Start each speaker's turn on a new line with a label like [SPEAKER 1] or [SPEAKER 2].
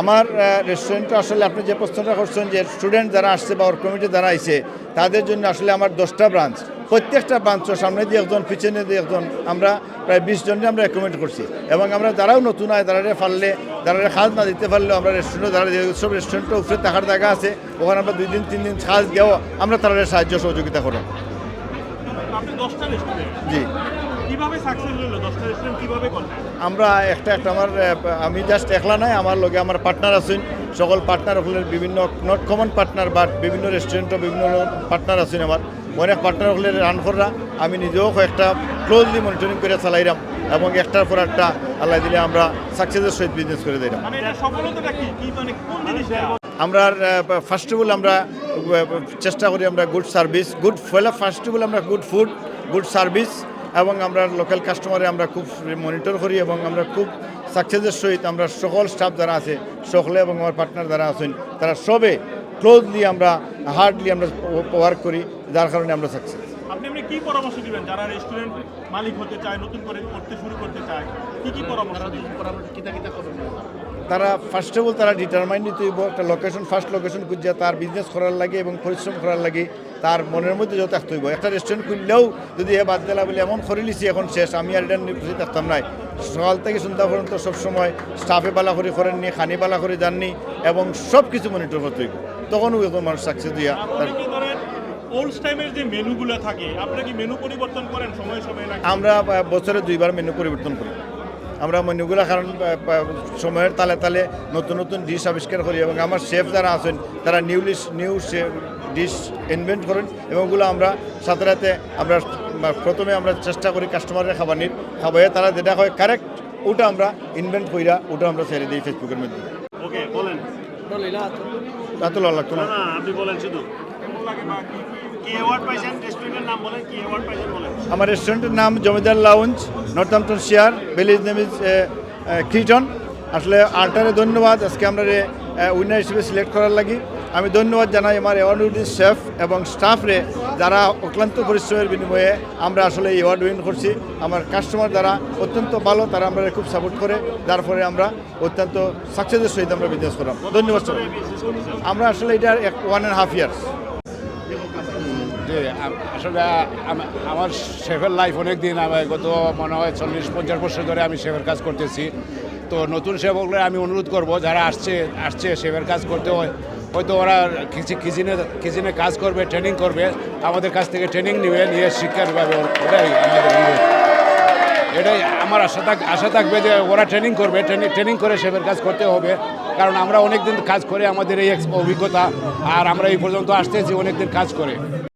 [SPEAKER 1] আমার রেস্টুরেন্টটা আসলে আপনি যে প্রশ্নটা করছেন যে স্টুডেন্ট যারা আসছে বা ওর কমিটি যারা আইছে, তাদের জন্য আসলে আমার দশটা ব্রাঞ্চ প্রত্যেকটা ব্রাঞ্চ সামনে দিয়ে একজন, পিছনে দিয়ে একজন, আমরা প্রায় বিশ জনকে আমরা রেকমেন্ড করছি। এবং আমরা যারাও নতুন হয় তারা পারলে যারা খাজ না দিতে পারলেও আমরা রেস্টুরেন্টে যারা সব রেস্টুরেন্টের উপরে থাকার জায়গা আছে, ওখানে আমরা দুই দিন, তিন দিন খাজ দিয়েও আমরা তারা সাহায্য সহযোগিতা করব। জি।
[SPEAKER 2] কীভাবে সাকসেস হলো? দশটা রেস্টুরেন্ট কীভাবে করলেন?
[SPEAKER 1] আমরা একটা একটা আমার আমি জাস্ট একলা নাই আমার লগে আমার পার্টনার আছেন। সকল পার্টনার হলের বিভিন্ন নট কমন পার্টনার বাট বিভিন্ন রেস্টুরেন্টও বিভিন্ন পার্টনার আছেন আমার। অনেক পার্টনার হলে রান করা আমি নিজেও একটা ক্লোজলি মনিটরিং করে চালাইলাম এবং একটার পর একটা আল্লাহ দিলে আমরা সাকসেসের সহিত বিজনেস করে দিলাম। আমরা ফার্স্ট অফ অল আমরা চেষ্টা করি আমরা গুড সার্ভিস গুড ফলে ফার্স্ট অফ অল আমরা গুড ফুড গুড সার্ভিস এবং আমরা লোকাল কাস্টমারে আমরা খুব মনিটর করি এবং আমরা খুব সাকসেসের সহিত আমরা সকল স্টাফ যারা আছে সকলে এবং আমার পার্টনার যারা আছেন তারা সবে ক্লোজলি আমরা হার্ডলি আমরা ওয়ার্ক করি যার কারণে আমরা সাকসেস
[SPEAKER 2] আপনি আপনি কি পরামর্শ দিবেন? যারা রেস্টুরেন্ট মালিক হতে চায় নতুন করে করতে শুরু করতে চায় কি কি পরামর্শ দিবেন?
[SPEAKER 1] তারা ফার্স্ট অফ অল তারা ডিটারমাইন নিতে হইব একটা লোকেশন ফার্স্ট লোকেশন খুঁজে তার বিজনেস করার লাগে এবং পরিশ্রম করার লাগে তার মনের মধ্যে যত থাকতে হইব। একটা রেস্টুরেন্ট খুললেও যদি এ বাদ দিলা বলে এমন করে লিছি এখন শেষ আমি আর এটা নিয়ে থাকতাম নাই। সকাল থেকে সন্ধ্যা পর্যন্ত সবসময় স্টাফে বালা করে করেননি খানি বালা করে যাননি এবং সব কিছু মনিটর করতে হইব। তখনও এখন মানুষ সাকসেস দিয়া তার
[SPEAKER 2] ওল্ড টাইমের যে মেনুগুলো থাকে কি মেনু পরিবর্তন করেন সময় সময়
[SPEAKER 1] আমরা বছরে দুইবার মেনু পরিবর্তন করি। আমরা মেনুগুলো কারণ সময়ের তালে তালে নতুন নতুন ডিশ আবিষ্কার করি এবং আমার শেফ যারা আছেন তারা নিউলি নিউ ডিশ ইনভেন্ট করেন এবং ওগুলো আমরা সাথে সাথে আমরা প্রথমে আমরা চেষ্টা করি কাস্টমারের খাবার নিন খাবারে তারা যেটা হয় কারেক্ট ওটা আমরা ইনভেন্ট কইরা ওটা আমরা ছেড়ে দিই ফেসবুকের মধ্যে।
[SPEAKER 2] ওকে বলেন।
[SPEAKER 1] লাগতো না
[SPEAKER 2] আপনি বলেন শুধু।
[SPEAKER 1] আমার রেস্টুরেন্টের নাম Zamindar lounge Northamptonshire village name is Creaton আসলে আর্টারে ধন্যবাদ। আজকে আমরা উইনার হিসেবে সিলেক্ট করার লাগি। আমি ধন্যবাদ জানাই আমার অ্যাওয়ার্ড শেফ এবং স্টাফরে যারা অক্লান্ত পরিশ্রমের বিনিময়ে আমরা আসলে এই অ্যাওয়ার্ড উইন করছি। আমার কাস্টমার যারা অত্যন্ত ভালো, তারা আমরা খুব সাপোর্ট করে। যার ফলে আমরা অত্যন্ত সাকসেসের সহিত আমরা বিজনেস করলাম। ধন্যবাদ আমরা আসলে এটা ওয়ান অ্যান্ড হাফ ইয়ার্স
[SPEAKER 3] আসলে আমার শেফের লাইফ অনেক দিন আমার গত মনে হয় চল্লিশ, পঞ্চাশ বছর ধরে আমি শেফের কাজ করতেছি। তো নতুন সেবকরা আমি অনুরোধ করব, যারা আসছে আসছে শেফের কাজ করতে হয়, হয়তো ওরা কিছু কিচেনে কিচেনে কাজ করবে ট্রেনিং করবে, আমাদের কাছ থেকে ট্রেনিং নেবে, নিয়ে শিক্ষা পাবে ওটাই আমাদের এটাই আমার আশা থাক, আশা থাকবে যে ওরা ট্রেনিং করবে ট্রেনিং ট্রেনিং করে শেফের কাজ করতে হবে। কারণ আমরা অনেক দিন কাজ করে আমাদের এই অভিজ্ঞতা, আর আমরা এই পর্যন্ত আসতেছি অনেক দিন কাজ করে।